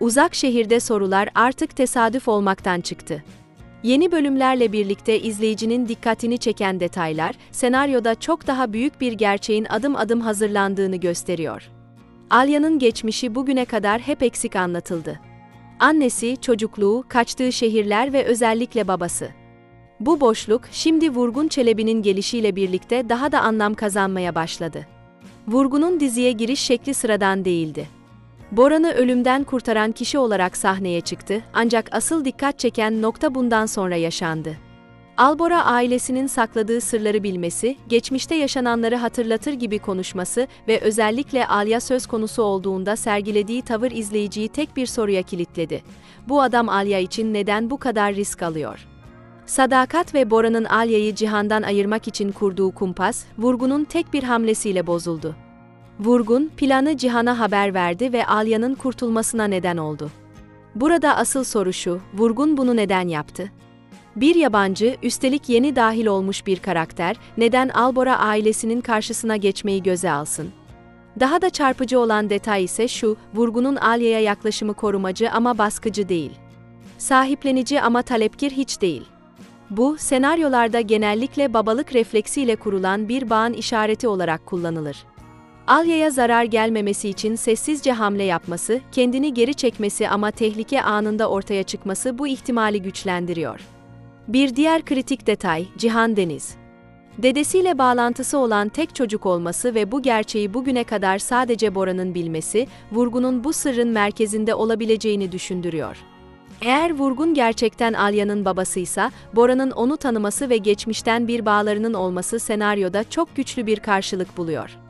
Uzak şehirde sorular artık tesadüf olmaktan çıktı. Yeni bölümlerle birlikte izleyicinin dikkatini çeken detaylar, senaryoda çok daha büyük bir gerçeğin adım adım hazırlandığını gösteriyor. Alya'nın geçmişi bugüne kadar hep eksik anlatıldı. Annesi, çocukluğu, kaçtığı şehirler ve özellikle babası. Bu boşluk, şimdi Vurgun Çelebi'nin gelişiyle birlikte daha da anlam kazanmaya başladı. Vurgun'un diziye giriş şekli sıradan değildi. Boran'ı ölümden kurtaran kişi olarak sahneye çıktı, ancak asıl dikkat çeken nokta bundan sonra yaşandı. Albora ailesinin sakladığı sırları bilmesi, geçmişte yaşananları hatırlatır gibi konuşması ve özellikle Alya söz konusu olduğunda sergilediği tavır izleyiciyi tek bir soruya kilitledi. Bu adam Alya için neden bu kadar risk alıyor? Sadakat ve Bora'nın Alya'yı Cihan'dan ayırmak için kurduğu kumpas, Vurgun'un tek bir hamlesiyle bozuldu. Vurgun, planı Cihan'a haber verdi ve Alya'nın kurtulmasına neden oldu. Burada asıl soru şu, Vurgun bunu neden yaptı? Bir yabancı, üstelik yeni dahil olmuş bir karakter, neden Albora ailesinin karşısına geçmeyi göze alsın? Daha da çarpıcı olan detay ise şu, Vurgun'un Alya'ya yaklaşımı korumacı ama baskıcı değil. Sahiplenici ama talepkir hiç değil. Bu, senaryolarda genellikle babalık refleksiyle kurulan bir bağın işareti olarak kullanılır. Alya'ya zarar gelmemesi için sessizce hamle yapması, kendini geri çekmesi ama tehlike anında ortaya çıkması bu ihtimali güçlendiriyor. Bir diğer kritik detay, Cihan Deniz. Dedesiyle bağlantısı olan tek çocuk olması ve bu gerçeği bugüne kadar sadece Bora'nın bilmesi, vurgunun bu sırrın merkezinde olabileceğini düşündürüyor. Eğer Vurgun gerçekten Alya'nın babasıysa, Bora'nın onu tanıması ve geçmişten bir bağlarının olması senaryoda çok güçlü bir karşılık buluyor.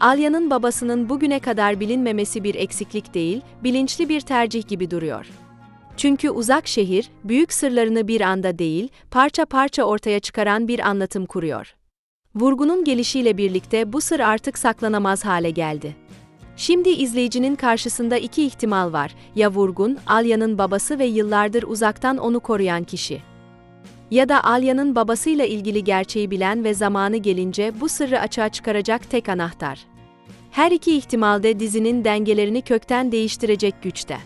Alya'nın babasının bugüne kadar bilinmemesi bir eksiklik değil, bilinçli bir tercih gibi duruyor. Çünkü uzak şehir, büyük sırlarını bir anda değil, parça parça ortaya çıkaran bir anlatım kuruyor. Vurgunun gelişiyle birlikte bu sır artık saklanamaz hale geldi. Şimdi izleyicinin karşısında iki ihtimal var. Ya Vurgun, Alya'nın babası ve yıllardır uzaktan onu koruyan kişi. Ya da Alya'nın babasıyla ilgili gerçeği bilen ve zamanı gelince bu sırrı açığa çıkaracak tek anahtar. Her iki ihtimalde dizinin dengelerini kökten değiştirecek güçte.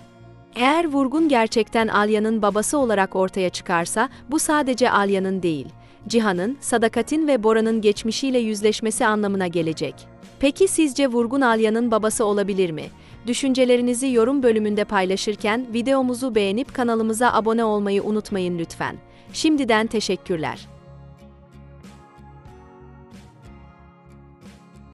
Eğer Vurgun gerçekten Alya'nın babası olarak ortaya çıkarsa, bu sadece Alya'nın değil, Cihan'ın, Sadakat'in ve Bora'nın geçmişiyle yüzleşmesi anlamına gelecek. Peki sizce Vurgun Alya'nın babası olabilir mi? Düşüncelerinizi yorum bölümünde paylaşırken videomuzu beğenip kanalımıza abone olmayı unutmayın lütfen. Şimdiden teşekkürler.